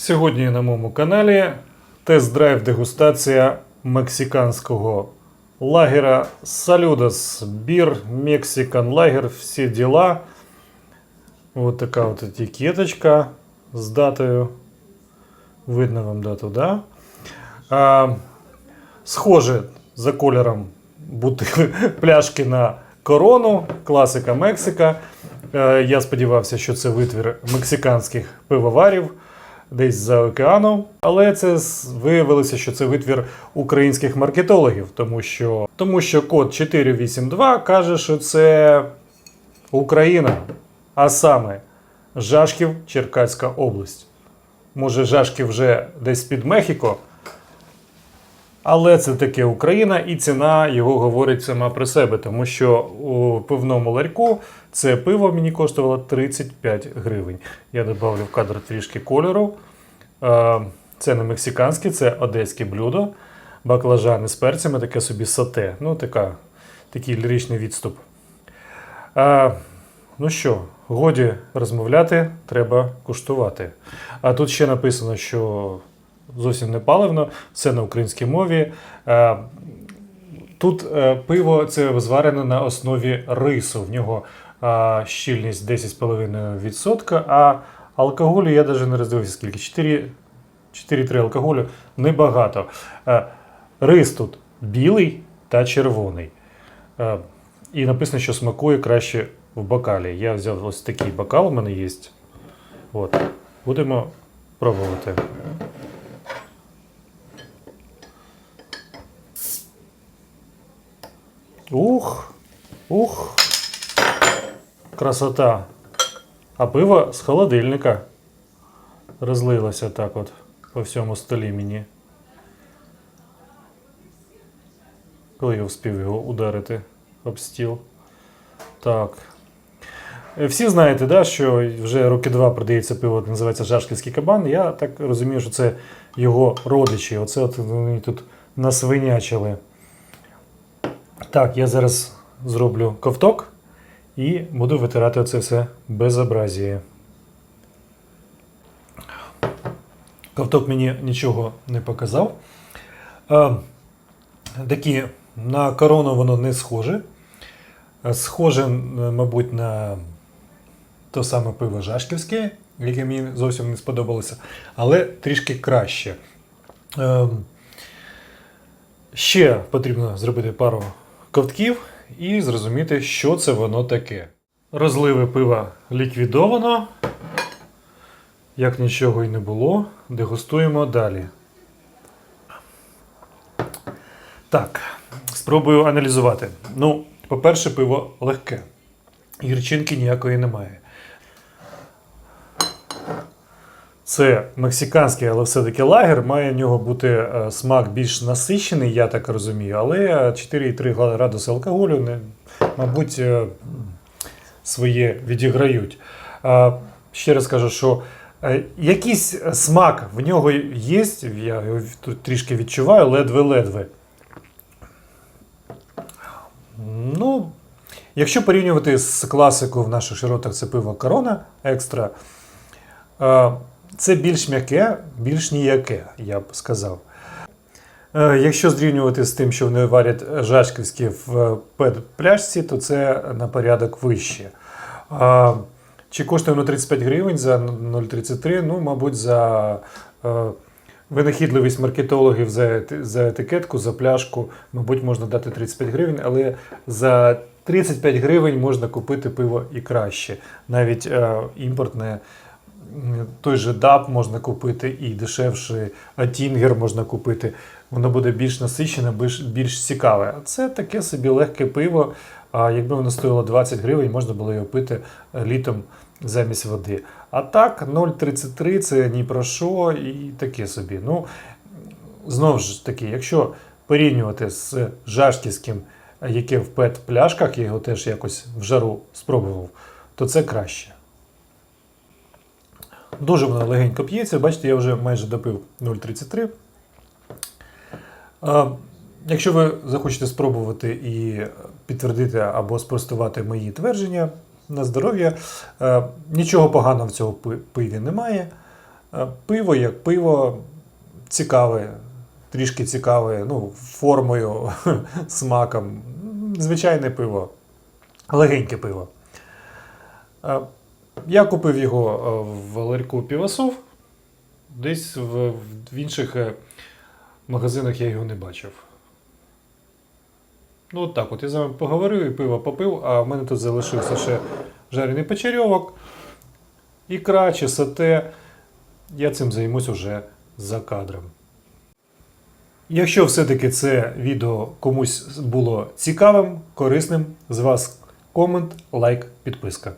Сьогодні на моєму каналі тест-драйв дегустація мексиканського лагера Салюдас. Бір, Мексикан лагер, всі діла. Ось така от етикеточка з датою. Видно вам дату, да? А, схоже за кольором бутили пляшки на корону, класика Мексика. Е, Я сподівався, що це витвір мексиканських пивоварів десь за океаном. Але це виявилося, що це витвір українських маркетологів, тому що, тому що код 482 каже, що це Україна, а саме Жашків, Черкаська область. Може, Жашків вже десь під Мехіко, але це таке Україна, і ціна його говорить сама про себе, тому що у пивному ларьку це пиво мені коштувало 35 гривень. Я додав в кадр трішки кольору. Е, Це не мексиканське, це одеське блюдо. Баклажани з перцями, таке собі сате. Ну, така, такий ліричний відступ. Е, Ну що, годі розмовляти, треба куштувати. А тут ще написано, що зовсім не паливно, все на українській мові. Е, Тут е, пиво це зварене на основі рису. В нього е, щільність 10,5%, а алкоголю я навіть не роздивився скільки. 4, 4-3 алкоголю небагато. Рис тут білий та червоний. І написано, що смакує краще в бокалі. Я взяв ось такий бокал, у мене є. От. Будемо пробувати. Ух, ух, красота. А пиво з холодильника розлилося так от по всьому столі мені. Коли я встиг його ударити об стіл. Так. Е, Всі знаєте, да, що вже роки два продається пиво, називається Жашківський кабан. Я так розумію, що це його родичі. Оце от вони тут насвинячили. Так, я зараз зроблю ковток і буду витирати оце все безобразіє. Ковток мені нічого не показав. Е, такі на корону воно не схоже. Е, Схоже, мабуть, на то саме пиво Жашківське, яке мені зовсім не сподобалося, але трішки краще. Ем, Ще потрібно зробити пару ковтків і зрозуміти, що це воно таке. Розливи пива ліквідовано. Як нічого і не було, дегустуємо далі. Так, спробую аналізувати. Ну, по-перше, пиво легке. Гірчинки ніякої немає. Це мексиканський, але все-таки лагер. Має в нього бути е, смак більш насичений, я так розумію. Але 4,3 градуси алкоголю, не, мабуть, е, своє відіграють. Ще раз кажу, що е, якийсь смак в нього є, я його тут трішки відчуваю, ледве-ледве. Ну, якщо порівнювати з класикою в наших широтах, це пиво Корона Екстра. Е, Це більш м'яке, більш ніяке, я б сказав. Е, Якщо зрівнювати з тим, що вони варять жашківські в пляшці, то це на порядок вище. Чи коштує воно 35 гривень за 0,33? Ну, мабуть, за е, винахідливість маркетологів за, етикетку, за пляшку, мабуть, можна дати 35 гривень, але за 35 гривень можна купити пиво і краще. Навіть е, імпортне той же DAP можна купити і дешевший Атінгер можна купити. Воно буде більш насичене, більш, більш цікаве. А це таке собі легке пиво. А якби воно стоїло 20 гривень, можна було його пити е, літом замість води. А так, 0,33 це ні про що і таке собі. Ну, знову ж таки, якщо порівнювати з жашківським, яке в пет-пляшках, я його теж якось в жару спробував, то це краще. Дуже воно легенько п'ється. Бачите, я вже майже допив 0,33. А, Якщо ви захочете спробувати і підтвердити або спростувати мої твердження на здоров'я, нічого поганого в цьому пиві немає. Пиво як пиво цікаве, трішки цікаве, ну, формою, смаком. Звичайне пиво, легеньке пиво. Я купив його е, в ларьку Півасов. Десь в, в інших е, магазинах я його не бачив. Ну, от так от. Я з вами поговорив і пиво попив, а в мене тут залишився ще жарений печерьовок, ікра чи сате. Я цим займусь уже за кадром. Якщо все-таки це відео комусь було цікавим, корисним, з вас комент, лайк, підписка.